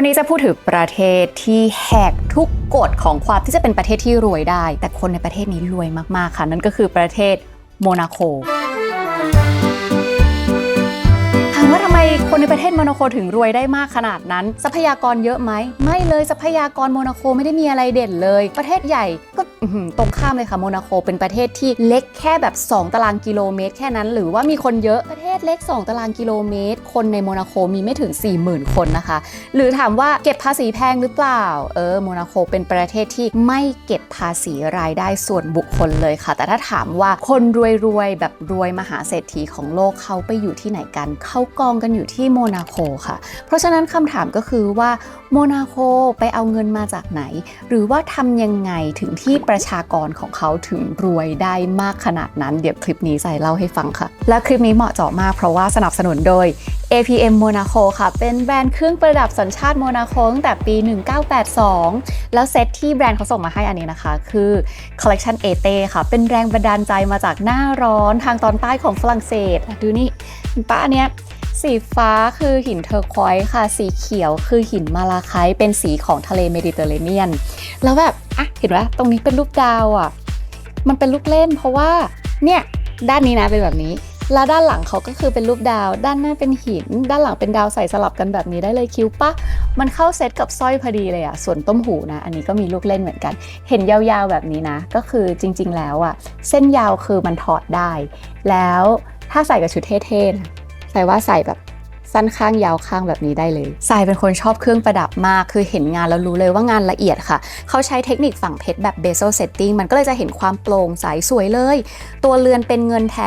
วันนี้จะพูดถึงประเทศที่แหกทุกกฎของความที่จะเป็นประเทศที่รวยได้ แต่คนในประเทศนี้รวยมากๆค่ะ นั่นก็คือประเทศโมนาโกถามว่าทำไมคนในประเทศโมนาโคถึงรวยได้มากขนาดนั้น ทรัพยากรเยอะไหม ไม่เลยทรัพยากรโมนาโคไม่ได้มีอะไรเด่นเลย ประเทศใหญ่ก็ ตรงข้ามเลยค่ะโมนาโคเป็นประเทศที่เล็กแค่แบบ 2 ตารางกิโลเมตร แค่นั้น หรือว่ามีคนเยอะประเทศเล็ก 2 ตารางกิโลเมตร คนในโมนาโคมีไม่ถึง 40,000 คนนะคะ หรือถามว่าเก็บภาษีแพงหรือเปล่า เออโมนาโคเป็นประเทศที่ไม่เก็บภาษีรายได้ส่วนบุคคลเลยค่ะ แต่ถ้าถามว่าคนรวยๆแบบรวยมหาเศรษฐีของโลกเขาไปอยู่ที่ไหนกันเขากองกันอยู่ที่โมนาโคค่ะ เพราะฉะนั้นคำถามก็คือว่าโมนาโคไปเอาเงินมาจากไหน หรือว่าทำยังไงถึงที่ประชากรของเขาถึงรวยได้มากขนาดนั้น เดี๋ยวคลิปนี้ใส่เล่าให้ฟังค่ะ และคลิปนี้เหมาะเจาะมากเพราะว่าสนับสนุนโดย APM Monaco ค่ะ เป็นแบรนด์เครื่องประดับสัญชาติโมนาโคตั้งแต่ปี 1982 แล้วเซตที่แบรนด์เขาส่งมาให้อันนี้นะคะ คือ Collection a t e ค่ะ เป็นแรงบันดาลใจมาจากหน้าร้อนทางตอนใต้ของฝรั่งเศส ดูนี่ป้าอันเนี้ย สีฟ้าคือหินเทอร์ควอยซ์ค่ะ สีเขียวคือหินมาลาไคต์เป็นสีของทะเลเมดิเตอร์เรเนียน แล้วแบบ อะ เห็นไหมตรงนี้เป็นรูปดาวอะ มันเป็นลูกเล่นเพราะว่า เนี่ย ด้านนี้นะเป็นแบบนี้ แล้วด้านหลังเขาก็คือเป็นรูปดาว ด้านหน้าเป็นหิน ด้านหลังเป็นดาวใส่สลับกันแบบนี้ได้เลยคิ้วปะ มันเข้าเซตกับสร้อยพอดีเลยอะส่วนต้มหูนะ อันนี้ก็มีลูกเล่นเหมือนกัน เห็นยาวๆแบบนี้นะ ก็คือจริง ๆ แล้วอะเส้นยาวคือมันถอดได้ แล้วถ้าใส่กับชุดเท่ๆนะ ส่ว่าใส่แบบ สั้นข้างยาวข้างแบบนี้ได้เลยทรายเป็นคนชอบเครื่องประดับมาก คือเห็นงานแล้วรู้เลยว่างานละเอียดค่ะ เขาใช้เทคนิคฝังเพชรแบบ bezel setting มันก็เลยจะเห็นความโปร่งใสสวยเลย ตัวเรือนเป็นเงินแท้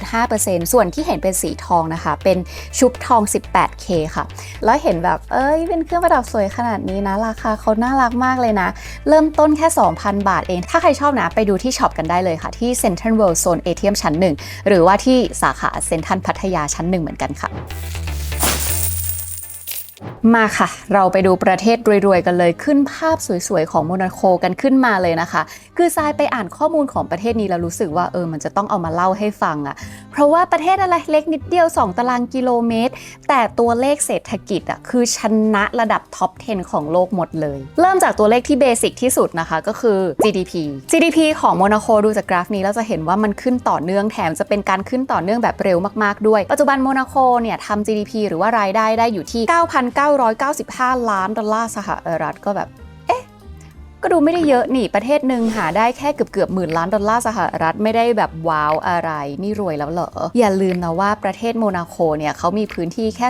92.5%ส่วนที่เห็นเป็นสีทองนะคะ เป็นชุบทอง 18K ค่ะ แล้วเห็นแบบ เอ้ย เป็นเครื่องประดับสวยขนาดนี้นะ ราคาเขาน่ารักมากเลยนะ เริ่มต้นแค่ 2,000 บาทเอง ถ้าใครชอบนะ ไปดูที่ช็อปกันได้เลยค่ะที่ Central World Zone ATM ชั้น 1 หรือว่าที่สาขาเซ็นทรัลพัทยาชั้น 1 เหมือนกันค่ะ มาค่ะ เราไปดูประเทศรวยๆกันเลยขึ้นภาพสวยๆของโมนาโคกันขึ้นมาเลยนะคะ คือทรายไปอ่านข้อมูลของประเทศนี้แล้วรู้สึกว่าเออมันจะต้องเอามาเล่าให้ฟังอะเพราะว่าประเทศอะไรเล็กนิดเดียว 2 ตารางกิโลเมตร แต่ตัวเลขเศรษฐกิจอะคือชนะระดับท็อป 10 ของโลกหมดเลย เริ่มจากตัวเลขที่เบสิกที่สุดนะคะก็คือ GDP GDP ของโมนาโคดูจากกราฟนี้แล้วจะเห็นว่ามันขึ้นต่อเนื่องแถมจะเป็นการขึ้นต่อเนื่องแบบเร็วมากๆด้วย ปัจจุบันโมนาโคเนี่ยทำ GDP หรือว่ารายได้ได้อยู่ที่9,995 ล้านดอลลาร์สหรัฐก็แบบ เอ๊ะ ก็ดูไม่ได้เยอะนี่ ประเทศหนึ่งหาได้แค่เกือบเกือบหมื่นล้านดอลลาร์สหรัฐไม่ได้แบบว้าวอะไร นี่รวยแล้วเหรอ อย่าลืมนะว่าประเทศโมนาโคเนี่ยเขามีพื้นที่แค่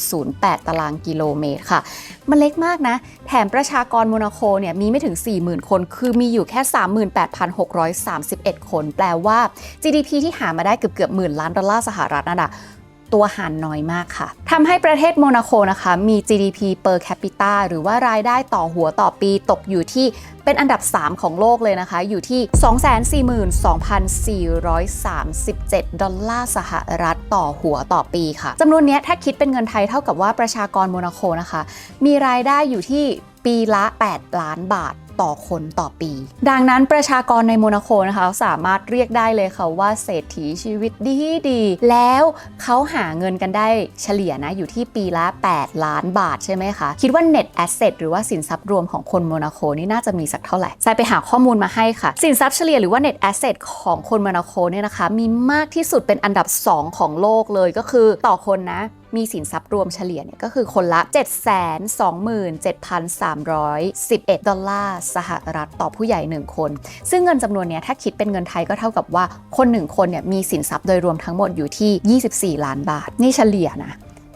2.08 ตารางกิโลเมตรค่ะ มันเล็กมากนะ แถมประชากรโมนาโคเนี่ยมีไม่ถึง 40,000 คน คือมีอยู่แค่ 38,631 คน แปลว่า GDP ที่หามาได้เกือบเกือบหมื่นล้านดอลลาร์สหรัฐนั่นน่ะ ตัวหารน้อยมากค่ะทำให้ประเทศโมนาโคนะคะ มี GDP per capita หรือว่ารายได้ต่อหัวต่อปีตกอยู่ที่เป็นอันดับ 3 ของโลกเลยนะคะ อยู่ที่ 242,437 ดอลลาร์สหรัฐต่อหัวต่อปีค่ะจำนวนนี้ถ้าคิดเป็นเงินไทยเท่ากับว่าประชากรโมนาโคนะคะ มีรายได้อยู่ที่ปีละ 8 ล้านบาท ต่อคนต่อปี ดังนั้นประชากรในโมนาโคนะคะสามารถเรียกได้เลยค่ะว่าเศรษฐีชีวิตดีดี แล้วเขาหาเงินกันได้เฉลี่ยนะอยู่ที่ปีละ 8 ล้านบาทใช่ไหมคะ คิดว่า net asset หรือว่าสินทรัพย์รวมของคนโมนาโคนี่น่าจะมีสักเท่าไหร่ทรายไปหาข้อมูลมาให้ค่ะ สินทรัพย์เฉลี่ยหรือว่า net asset ของคนโมนาโคเนี่ยนะคะ มีมากที่สุดเป็นอันดับ 2 ของโลกเลยก็คือต่อคนนะ มีสินทรัพย์รวมเฉลี่ยเนี่ยก็คือคนละ 727,311 ดอลลาร์สหรัฐต่อผู้ใหญ่ 1 คน ซึ่งเงินจำนวนเนี้ยถ้าคิดเป็นเงินไทยก็เท่ากับว่าคน 1 คนเนี่ยมีสินทรัพย์โดยรวมทั้งหมดอยู่ที่ 24 ล้านบาท นี่เฉลี่ยนะ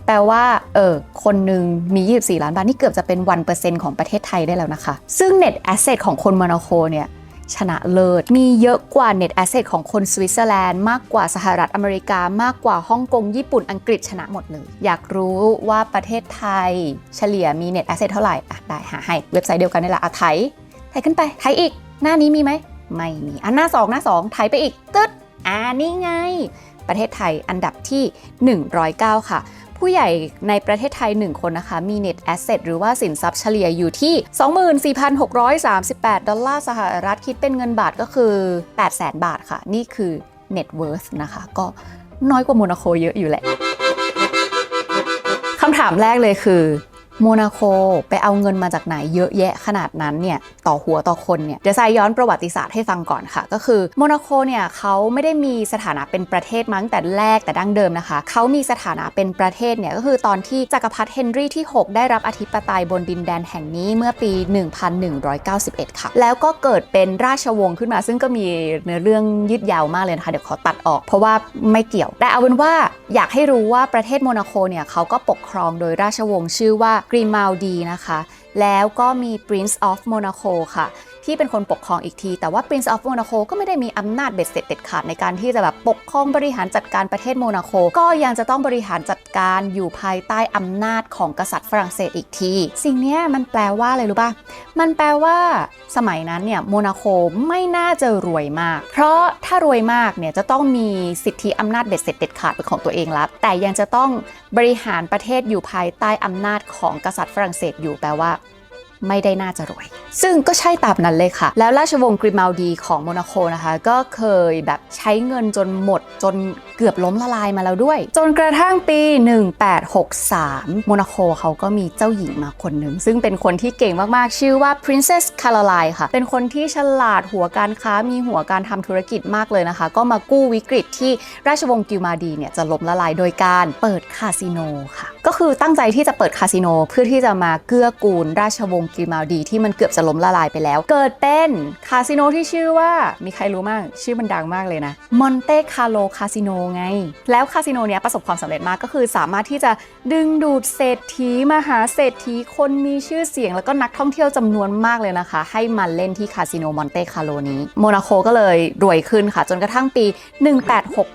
แปลว่า เออ คนหนึ่งมี 24 ล้านบาท นี่เกือบจะเป็น 1%ของประเทศไทยได้แล้วนะคะ ซึ่ง net asset ของคนโมนาโคเนี่ย ชนะเลิศ มีเยอะกว่า net asset ของคนสวิตเซอร์แลนด์มากกว่าสหรัฐอเมริกามากกว่าฮ่องกง ญี่ปุ่นอังกฤษชนะหมดเลย อยากรู้ว่าประเทศไทยเฉลี่ยมี net asset เท่าไหร่อะได้หาให้เว็บไซต์เดียวกันนี่แหละอะไทยไทยขึ้นไปไทยอีก หน้านี้มีไหมไม่มีอะหน้า 2 หน้า 2 ไทยไปอีกตึ๊ดอ่านี่ไง ประเทศไทยอันดับที่ 109 ค่ะ ผู้ใหญ่ในประเทศไทย 1 คนนะคะ มี net asset หรือว่าสินทรัพย์เฉลี่ยอยู่ที่ 24,638 ดอลลาร์สหรัฐคิดเป็นเงินบาทก็คือ 800,000 บาทค่ะ นี่คือ net worth นะคะ ก็น้อยกว่าโมนาโคเยอะอยู่แหละคำถามแรกเลยคือ โมนาโคไปเอาเงินมาจากไหนเยอะแยะขนาดนั้นเนี่ยต่อหัวต่อคนเนี่ยเดี๋ยวทรายย้อนประวัติศาสตร์ให้ฟังก่อนค่ะ ก็คือโมนาโคเนี่ยเขาไม่ได้มีสถานะเป็นประเทศมั้งแต่แรกแต่ดั้งเดิมนะคะ เขามีสถานะเป็นประเทศเนี่ยก็คือตอนที่จักรพรรดิเฮนรี่ที่ 6 ได้รับอธิปไตยบนดินแดนแห่งนี้เมื่อปี 1191 ค่ะ แล้วก็เกิดเป็นราชวงศ์ขึ้นมาซึ่งก็มีเนื้อเรื่องยืดยาวมากเลยนะคะเดี๋ยวขอตัดออก เพราะว่าไม่เกี่ยวแต่เอาเป็นว่าอยากให้รู้ว่าประเทศโมนาโคเนี่ยเขาก็ปกครองโดยราชวงศ์ชื่อว่ากรีมาลดีนะคะ แล้วก็มี Prince of Monaco ค่ะ ที่เป็นคนปกครองอีกที แต่ว่า Prince of Monaco ก็ไม่ได้มีอำนาจเบ็ดเสร็จเด็ดขาดในการที่จะแบบปกครองบริหารจัดการประเทศโมนาโค ก็ยังจะต้องบริหารจัดการอยู่ภายใต้อำนาจของกษัตริย์ฝรั่งเศสอีกที สิ่งนี้มันแปลว่าอะไรรู้ป่ะ มันแปลว่าสมัยนั้นเนี่ยโมนาโคไม่น่าจะรวยมาก เพราะถ้ารวยมากเนี่ยจะต้องมีสิทธิอำนาจเบ็ดเสร็จเด็ดขาดเป็นของตัวเองแล้วแต่ยังจะต้องบริหารประเทศอยู่ภายใต้อำนาจของกษัตริย์ฝรั่งเศสอยู่แปลว่า ไม่ได้น่าจะรวย ซึ่งก็ใช่ตามนั้นเลยค่ะ แล้วราชวงศ์กริมาลดีของโมนาโคนะคะ ก็เคยแบบใช้เงินจนหมดจนเกือบล้มละลายมาแล้วด้วย จนกระทั่งปี 1863 โมนาโคเขาก็มีเจ้าหญิงมาคนหนึ่ง ซึ่งเป็นคนที่เก่งมาก ๆ ชื่อว่า Princess Caroline ค่ะ เป็นคนที่ฉลาดหัวการค้ามีหัวการทำธุรกิจมากเลยนะคะ ก็มากู้วิกฤตที่ราชวงศ์กิมาดีเนี่ยจะล้มละลายโดยการเปิดคาสิโนค่ะ ก็คือตั้งใจที่จะเปิดคาสิโนเพื่อที่จะมาเกื้อกูลราชวงศ์กิมาดีที่มันเกือบจะล้มละลายไปแล้ว เกิดเป็นคาสิโนที่ชื่อว่ามีใครรู้มาก ชื่อมันดังมากเลยนะมอนเตคาโลคาสิโนไง แล้วคาสิโนเนี้ยประสบความสำเร็จมากก็คือสามารถที่จะดึงดูดเศรษฐีมหาเศรษฐีคนมีชื่อเสียง แล้วก็นักท่องเที่ยวจำนวนมากเลยนะคะ ให้มาเล่นที่คาสิโนมอนเตคาโลนี้โมนาโคก็เลยรวยขึ้นค่ะ จนกระทั่งปี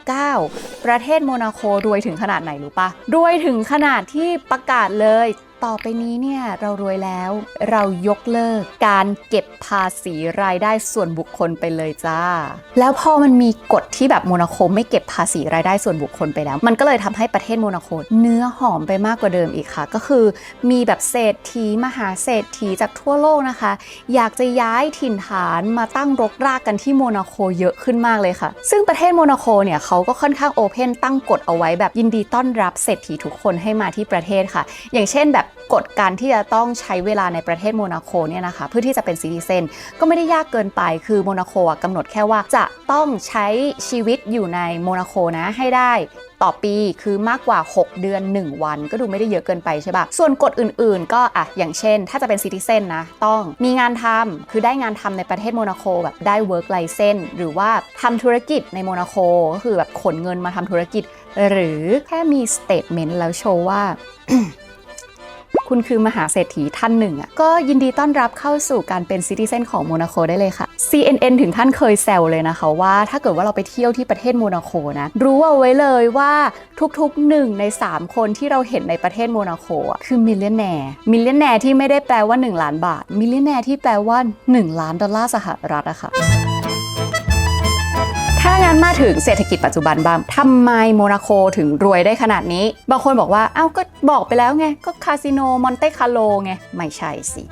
1869 ประเทศโมนาโครวยถึงขนาดไหนรู้ปะรวยถึงขนาดที่ประกาศเลย ต่อไปนี้เนี่ยเรารวยแล้ว เรายกเลิกการเก็บภาษีรายได้ส่วนบุคคลไปเลยจ้า แล้วพอมันมีกฎที่แบบโมนาโคไม่เก็บภาษีรายได้ส่วนบุคคลไปแล้ว มันก็เลยทำให้ประเทศโมนาโคเนื้อหอมไปมากกว่าเดิมอีกค่ะ ก็คือมีแบบเศรษฐีมหาเศรษฐีจากทั่วโลกนะคะ อยากจะย้ายถิ่นฐานมาตั้งรกรากกันที่โมนาโคเยอะขึ้นมากเลยค่ะ ซึ่งประเทศโมนาโคเนี่ยเขาก็ค่อนข้างโอเพนตั้งกฎเอาไว้แบบยินดีต้อนรับเศรษฐีทุกคนให้มาที่ประเทศค่ะ อย่างเช่นแบบกฎการที่จะต้องใช้เวลาในประเทศโมนาโคเนี่ยนะคะเพื่อที่จะเป็นซิติเซนก็ไม่ได้ยากเกินไปคือโมนาโคอะกำหนดแค่ว่าจะต้องใช้ชีวิตอยู่ในโมนาโคนะให้ได้ต่อปีคือมากกว่า 6 เดือน 1 วัน ก็ดูไม่ได้เยอะเกินไปใช่ปะส่วนกฎอื่นๆ ก็อะอย่างเช่น ถ้าจะเป็นซิติเซนนะต้องมีงานทำคือได้งานทำในประเทศโมนาโคแบบได้ work license หรือว่าทำธุรกิจในโมนาโคก็คือแบบขนเงินมาทำธุรกิจ หรือแค่มีสเตทเมนต์แล้วโชว์ว่า คุณคือมหาเศรษฐีท่านหนึ่งอะก็ยินดีต้อนรับเข้าสู่การเป็นซิติเซนของโมนาโคได้เลยค่ะ CNN ถึงขั้นเคยแซวเลยนะคะว่าถ้าเกิดว่าเราไปเที่ยวที่ประเทศโมนาโคนะรู้เอาไว้เลยว่าทุกๆหนึ่งใน 3 คนที่เราเห็นในประเทศโมนาโคอะคือมิลเลนแนร์มิลเลนแนร์ที่ไม่ได้แปลว่า 1 ล้านบาทมิลเลนแนร์ที่แปลว่า 1 ล้านดอลลาร์สหรัฐอะค่ะ ถ้างั้นมาถึงเศรษฐกิจปัจจุบันบ้างทำไมโมนาโคถึงรวยได้ขนาดนี้ บางคนบอกว่าเอ้าก็บอกไปแล้วไง ก็คาสิโนมอนเตคาโลไง ไม่ใช่สิ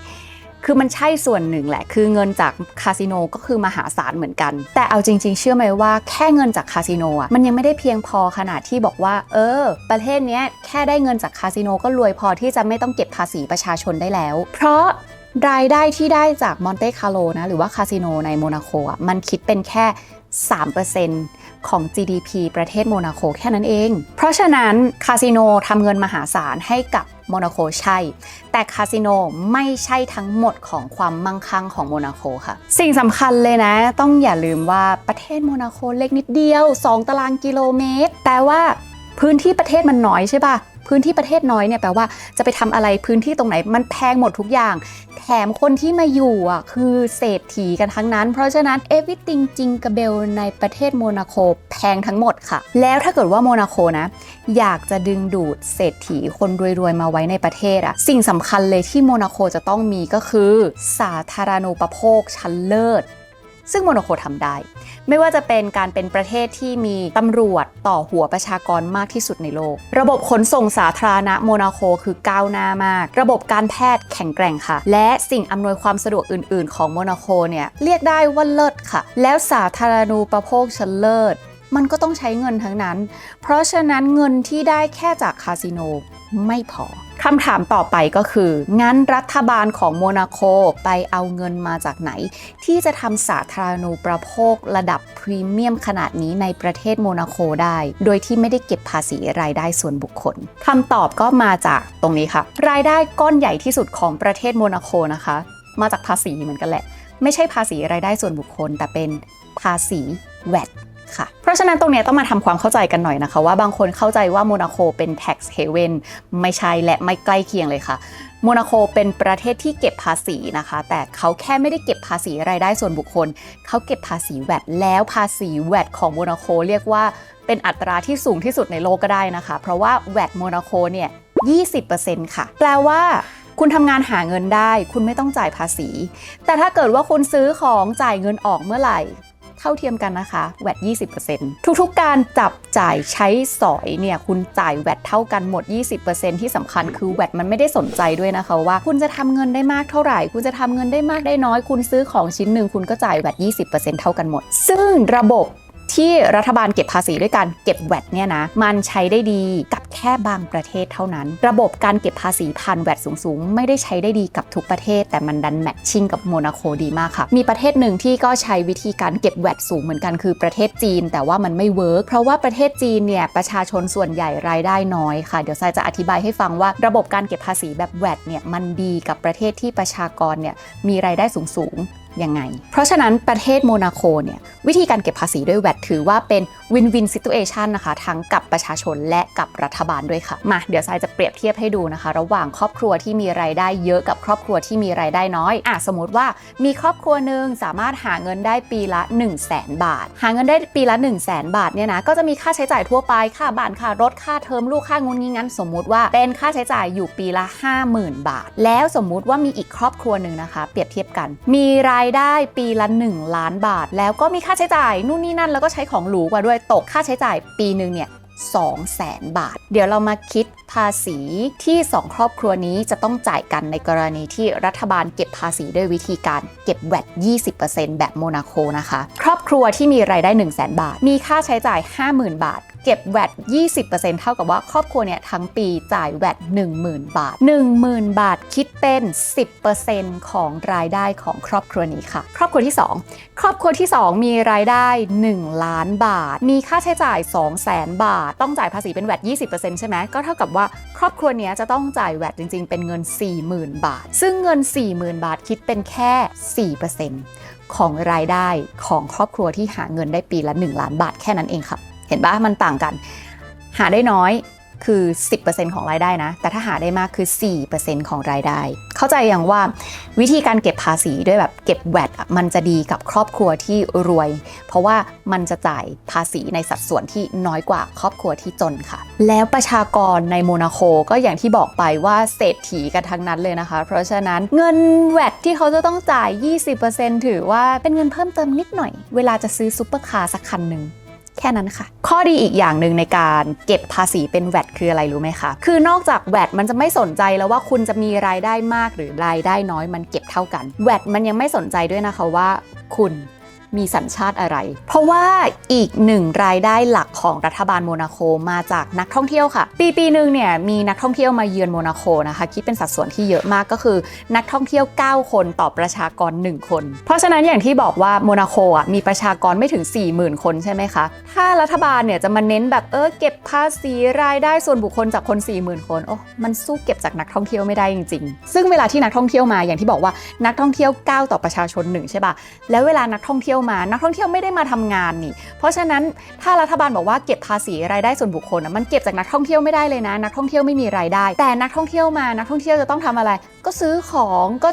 คือมันใช่ส่วนหนึ่งแหละ คือเงินจากคาสิโนก็คือมหาศาลเหมือนกัน แต่เอาจริง ๆ เชื่อไหมว่าแค่เงินจากคาสิโนอะ มันยังไม่ได้เพียงพอขนาดที่บอกว่า เออ ประเทศเนี้ยแค่ได้เงินจากคาสิโนก็รวยพอที่จะไม่ต้องเก็บภาษีประชาชนได้แล้ว เพราะ รายได้ที่ได้จากมอนเตคารโลนะหรือว่าคาสิโนในโมนาโคอะมันคิดเป็นแค่ 3%ของ GDP ประเทศโมนาโคแค่นั้นเอง เพราะฉะนั้นคาสิโนทำเงินมหาศาลให้กับโมนาโคใช่ แต่คาสิโนไม่ใช่ทั้งหมดของความมั่งคั่งของโมนาโคค่ะ สิ่งสำคัญเลยนะ ต้องอย่าลืมว่าประเทศโมนาโคเล็กนิดเดียว 2 ตารางกิโลเมตร แต่ว่าพื้นที่ประเทศมันน้อยใช่ปะ พื้นที่ประเทศน้อยเนี่ยแปลว่าจะไปทำอะไรพื้นที่ตรงไหนมันแพงหมดทุกอย่าง แถมคนที่มาอยู่อะคือเศรษฐีกันทั้งนั้น เพราะฉะนั้น everything จริงกระเบลในประเทศโมนาโคแพงทั้งหมดค่ะ แล้วถ้าเกิดว่าโมนาโคนะ อยากจะดึงดูดเศรษฐีคนรวยๆมาไว้ในประเทศอะสิ่งสำคัญเลยที่โมนาโคจะต้องมีก็คือ สาธารณูปโภคชั้นเลิศ ซึ่งโมนาโคทำได้ ไม่ว่าจะเป็นการเป็นประเทศที่มีตำรวจต่อหัวประชากรมากที่สุดในโลก ระบบขนส่งสาธารณะโมนาโคคือก้าวหน้ามาก ระบบการแพทย์แข็งแกร่งค่ะ และสิ่งอำนวยความสะดวกอื่น ๆ ของโมนาโคเนี่ยเรียกได้ว่าเลิศค่ะ แล้วสาธารณูปโภคชั้นเลิศ มันก็ต้องใช้เงินทั้งนั้น เพราะฉะนั้นเงินที่ได้แค่จากคาสิโนไม่พอคำถามต่อไปก็คือ งั้นรัฐบาลของโมนาโคไปเอาเงินมาจากไหน ที่จะทำสาธารณูปโภคระดับพรีเมียมขนาดนี้ในประเทศโมนาโคได้ โดยที่ไม่ได้เก็บภาษีรายได้ส่วนบุคคลคำตอบก็มาจากตรงนี้ค่ะ รายได้ก้อนใหญ่ที่สุดของประเทศโมนาโคนะคะ มาจากภาษีเหมือนกันแหละ ไม่ใช่ภาษีรายได้ส่วนบุคคล แต่เป็นภาษีแวด ราะฉะนั้นตรงนี้ต้องมาทำความเข้าใจกันหน่อยนะคะ ว่าบางคนเข้าใจว่าโมนาโคเป็น tax haven ไม่ใช่และไม่ใกล้เคียงเลยค่ะโมนาโคเป็นประเทศที่เก็บภาษีนะคะ แต่เขาแค่ไม่ได้เก็บภาษีรายได้ส่วนบุคคล เขาเก็บภาษีแวดแล้วภาษีแวดของโมนาโคเรียกว่าเป็นอัตราที่สูงที่สุดในโลกก็ได้นะคะ เพราะว่าแวดโมนาโคเนี่ย 20%ค่ะ แปลว่าคุณทำงานหาเงินได้ คุณไม่ต้องจ่ายภาษี แต่ถ้าเกิดว่าคุณซื้อของจ่ายเงินออกเมื่อไหร่ เท่าเทียมกันนะคะแวด20%ทุกๆ การจับจ่ายใช้สอยเนี่ยคุณจ่ายแวดเท่ากันหมด 20%ที่สำคัญคือแวดมันไม่ได้สนใจด้วยนะคะว่า คุณจะทำเงินได้มากเท่าไหร่ คุณจะทำเงินได้มากได้น้อย คุณซื้อของชิ้นหนึ่งคุณก็จ่ายแวด20%เท่ากันหมด ซึ่งระบบ ที่รัฐบาลเก็บภาษีด้วยการเก็บแวดเนี่ยนะมันใช้ได้ดีกับแค่บางประเทศเท่านั้น ระบบการเก็บภาษีผ่านแวดสูงๆ ไม่ได้ใช้ได้ดีกับทุกประเทศ แต่มันดันแมทชิ่งกับโมนาโคดีมากค่ะ มีประเทศหนึ่งที่ก็ใช้วิธีการเก็บแวดสูงเหมือนกันคือประเทศจีน แต่ว่ามันไม่เวิร์กเพราะว่าประเทศจีนเนี่ยประชาชนส่วนใหญ่รายได้น้อยค่ะ เดี๋ยวทรายจะอธิบายให้ฟังว่าระบบการเก็บภาษีแบบแวดเนี่ยมันดีกับประเทศที่ประชากรเนี่ยมีรายได้สูงๆ ยังไง เพราะฉะนั้นประเทศโมนาโคเนี่ยวิธีการเก็บภาษีด้วยแวดถือว่าเป็นวินวินซิ t u เอชันนะคะทั้งกับประชาชนและกับรัฐบาลด้วยค่ะ มาเดี๋ยวทรายจะเปรียบเทียบให้ดูนะคะ ระหว่างครอบครัวที่มีรายได้เยอะกับครอบครัวที่มีรายได้น้อยอะสมมติว่ามีครอบครัวหนึ่งสามารถหาเงินได้ปีละ1 0 0 0 0แบาท หาเงินได้ปีละ 1 0 0 0 0แบาทเนี่ยนะก็จะมีค่าใช้จ่ายทั่วไปค่าบ้านค่ารถค่าเทอมลูกค่างุนงี้งั้น สมมุติว่าเป็นค่าใช้จ่ายอยู่ปีละ 50,000 บาท แล้วสมมุติว่ามีอีกครอบครัวหนึ่งนะคะ เปรียบเทียบกัน มีรายได้ปีละ 1 ล้านบาท แล้วก็มีค่าใช้จ่ายนู่นนี่นั่นแล้วก็ใช้ของหรูกว่าด้วยตกค่าใช้จ่ายปีหนึ่งเนี่ย2แสนบาท เดี๋ยวเรามาคิด ภาษีที่ 2 ครอบครัวนี้จะต้องจ่ายกันในกรณีที่รัฐบาลเก็บภาษีด้วยวิธีการเก็บแวด20%แบบโมนาโคนะคะ ครอบครัวที่มีรายได้ 1 0 0 0 0แบาท มีค่าใช้จ่าย 50,000 บาทเก็บแวด20%เท่ากับว่าครอบครัวเนี่ยทั้งปีจ่ายแวด10,000 บาท 10,000 บาทคิดเป็น 10%ของรายได้ของครอบครัวนี้ค่ะ ครอบครัวที่ 2 ครอบครัวที่ 2 มีรายได้ 1 ล้านบาท มีค่าใช้จ่าย 2 0 0 0 0 0 บาท ต้องจ่ายภาษีเป็นแวด20%ใช่ไหมก็เท่ากับว่าครอบครัวนี้จะต้องจ่ายแวดจริง ๆ เป็นเงิน 40,000 บาท ซึ่งเงิน 40,000 บาทคิดเป็นแค่ 4%ของรายได้ของครอบครัวที่หาเงินได้ปีละ 1 ล้านบาทแค่นั้นเองค่ะ เห็นปะมันต่างกัน หาได้น้อย คือ 10%ของรายได้นะ แต่ถ้าหาได้มากคือ 4%ของรายได้ เข้าใจอย่างว่าวิธีการเก็บภาษีด้วยแบบเก็บแวดมันจะดีกับครอบครัวที่รวย เพราะว่ามันจะจ่ายภาษีในสัดส่วนที่น้อยกว่าครอบครัวที่จนค่ะ แล้วประชากรในโมนาโคก็อย่างที่บอกไปว่าเศรษฐีกันทั้งนั้นเลยนะคะ เพราะฉะนั้นเงินแวดที่เขาจะต้องจ่าย 20%ถือว่าเป็นเงินเพิ่มเติมนิดหน่อย เวลาจะซื้อซุปเปอร์คาร์สักคันหนึ่ง แค่นั้นค่ะ ข้อดีอีกอย่างหนึ่งในการเก็บภาษีเป็นแวดคืออะไรรู้ไหมคะ คือนอกจากแวดมันจะไม่สนใจแล้วว่าคุณจะมีรายได้มากหรือรายได้น้อยมันเก็บเท่ากันแวดมันยังไม่สนใจด้วยนะคะว่า คุณ มีสัญชาติอะไร เพราะว่าอีกหนึ่งรายได้หลักของรัฐบาลโมนาโคมาจากนักท่องเที่ยวค่ะ ปีปีหนึ่งเนี่ยมีนักท่องเที่ยวมาเยือนโมนาโคนะคะคิดเป็นสัดส่วนที่เยอะมากก็คือ นักท่องเที่ยว 9 คนต่อประชากร 1 คน เพราะฉะนั้นอย่างที่บอกว่าโมนาโคอะมีประชากรไม่ถึง 40,000 คนใช่ไหมคะ ถ้ารัฐบาลเนี่ยจะมาเน้นแบบเออเก็บภาษีรายได้ส่วนบุคคลจากคน 40,000 คนโอ้มันสู้เก็บจากนักท่องเที่ยวไม่ได้จริง ๆ ซึ่งเวลาที่นักท่องเที่ยวมาอย่างที่บอกว่านักท่องเที่ยว 9 ต่อประชาชน1ใช่ป่ะแล้วเวลานักท่องเที่ยวมา นักท่องเที่ยวไม่ได้มาทำงานนี่ เพราะฉะนั้นถ้ารัฐบาลบอกว่าเก็บภาษีรายได้ส่วนบุคคลมันเก็บจากนักท่องเที่ยวไม่ได้เลยนะ นักท่องเที่ยวไม่มีรายได้ แต่นักท่องเที่ยวมานักท่องเที่ยวจะต้องทำอะไร ก็ซื้อของก็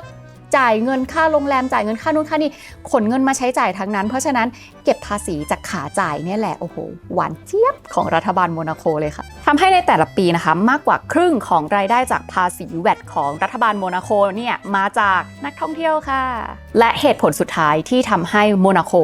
จ่ายเงินค่าโรงแรมจ่ายเงินค่านู่นค่านี่ขนเงินมาใช้จ่ายทั้งนั้น เพราะฉะนั้นเก็บภาษีจากขาจ่ายเนี่ยแหละโอ้โหหวานเจี๊ยบของรัฐบาลโมนาโกเลยค่ะทำให้ในแต่ละปีนะคะมากกว่าครึ่งของรายได้จากภาษีแวดของรัฐบาลโมนาโกเนี่ยมาจากนักท่องเที่ยวค่ะ และเหตุผลสุดท้ายที่ทำให้โมนาโก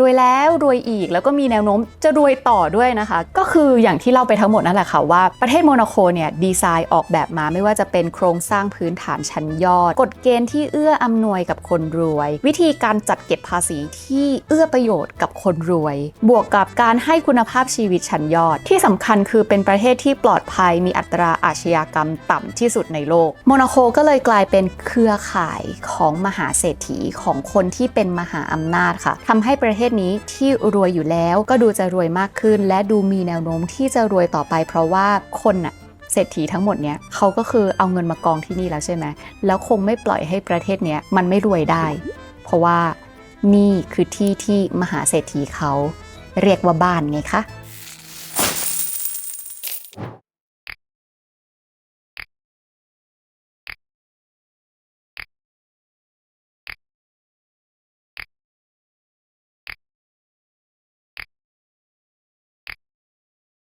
รวยแล้วรวยอีกแล้วก็มีแนวโน้มจะรวยต่อด้วยนะคะ ก็คืออย่างที่เล่าไปทั้งหมดนั่นแหละค่ะว่าประเทศโมนาโคเนี่ยดีไซน์ออกแบบมาไม่ว่าจะเป็นโครงสร้างพื้นฐานชั้นยอด กฎเกณฑ์ที่เอื้ออำนวยกับคนรวย วิธีการจัดเก็บภาษีที่เอื้อประโยชน์กับคนรวย บวกกับการให้คุณภาพชีวิตชั้นยอด ที่สำคัญคือเป็นประเทศที่ปลอดภัยมีอัตราอาชญากรรมต่ำที่สุดในโลกโมนาโคก็เลยกลายเป็นเครือข่ายของมหาเศรษฐีของคนที่เป็นมหาอำนาจค่ะทำให้ประเทศศนี้ที่รวยอยู่แล้ว ก็ดูจะรวยมากขึ้น และดูมีแนวโน้มที่จะรวยต่อไป เพราะว่าคนอะเศรษฐีทั้งหมดเนี้ยเขาก็คือเอาเงินมากองที่นี่แล้วใช่ไหมแล้วคงไม่ปล่อยให้ประเทศเนี้ยมันไม่รวยได้ เพราะว่านี่คือที่ที่มหาเศรษฐีเขาเรียกว่าบ้านไงคะ